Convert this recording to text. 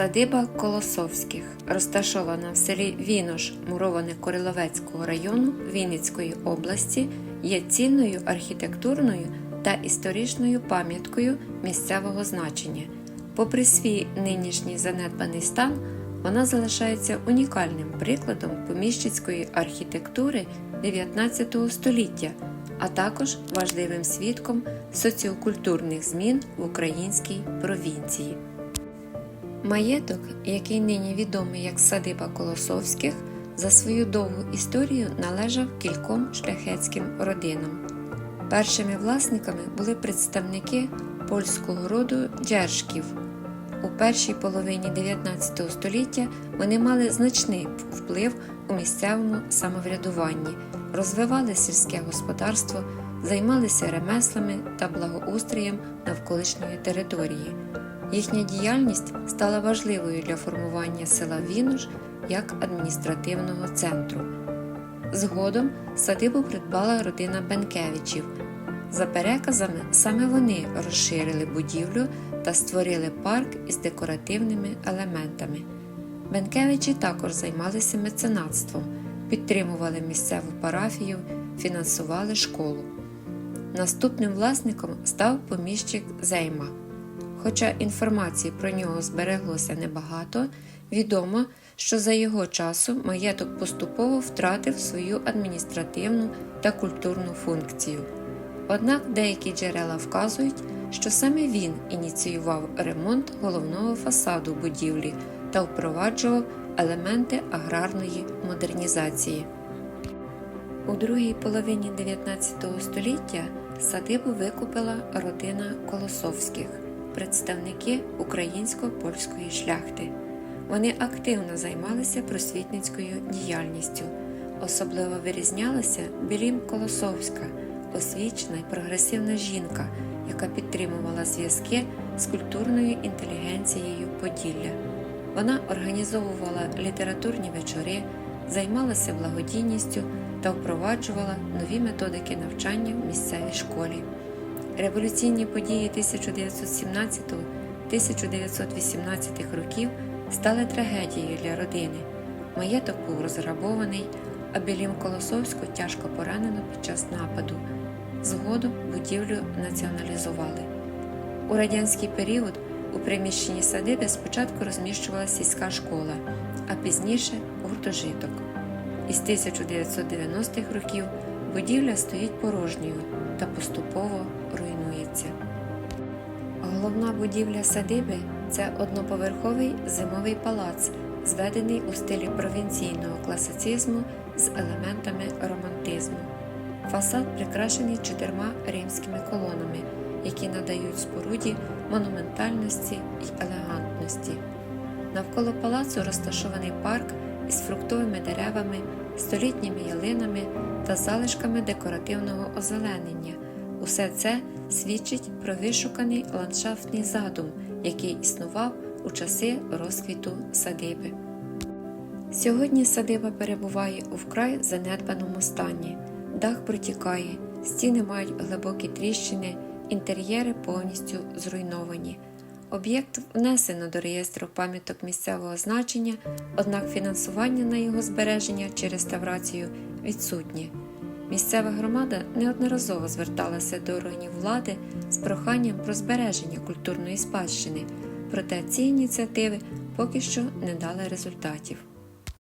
Садиба Колосовських розташована в селі Вінош Муроване-Кориловецького району Вінницької області, є цінною архітектурною та історичною пам'яткою місцевого значення. Попри свій нинішній занедбаний стан, вона залишається унікальним прикладом поміщицької архітектури 19 століття, а також важливим свідком соціокультурних змін в українській провінції. Маєток, який нині відомий як садиба Колосовських, за свою довгу історію належав кільком шляхетським родинам. Першими власниками були представники польського роду Джершків. У першій половині 19 століття вони мали значний вплив у місцевому самоврядуванні, розвивали сільське господарство, займалися ремеслами та благоустроєм навколишньої території. Їхня діяльність стала важливою для формування села Вінуш як адміністративного центру. Згодом садибу придбала родина Бенкевичів. За переказами, саме вони розширили будівлю та створили парк із декоративними елементами. Бенкевичі також займалися меценатством, підтримували місцеву парафію, фінансували школу. Наступним власником став поміщик Зейма. Хоча інформації про нього збереглося небагато, відомо, що за його часу маєток поступово втратив свою адміністративну та культурну функцію. Однак деякі джерела вказують, що саме він ініціював ремонт головного фасаду будівлі та впроваджував елементи аграрної модернізації. У другій половині 19 століття садибу викупила родина Колосовських, представники українсько-польської шляхти. Вони активно займалися просвітницькою діяльністю. Особливо вирізнялася Білім Колосовська, освічена й прогресивна жінка, яка підтримувала зв'язки з культурною інтелігенцією Поділля. Вона організовувала літературні вечори, займалася благодійністю та впроваджувала нові методики навчання в місцевій школі. Революційні події 1917-1918 років стали трагедією для родини. Маєток був розграбований, а Білім Колосовську тяжко поранено під час нападу. Згодом будівлю націоналізували. У радянський період у приміщенні садиби спочатку розміщувалася сільська школа, а пізніше гуртожиток. Із 1990-х років будівля стоїть порожньою та поступово руйнується. Головна будівля садиби це одноповерховий зимовий палац, зведений у стилі провінційного класицизму з елементами романтизму. Фасад прикрашений чотирма римськими колонами, які надають споруді монументальності й елегантності. Навколо палацу розташований парк із фруктовими деревами, столітніми ялинами та залишками декоративного озеленення. Усе це свідчить про вишуканий ландшафтний задум, який існував у часи розквіту садиби. Сьогодні садиба перебуває у вкрай занедбаному стані. Дах протікає, стіни мають глибокі тріщини, інтер'єри повністю зруйновані. Об'єкт внесено до реєстру пам'яток місцевого значення, однак фінансування на його збереження чи реставрацію відсутнє. Місцева громада неодноразово зверталася до органів влади з проханням про збереження культурної спадщини, проте ці ініціативи поки що не дали результатів.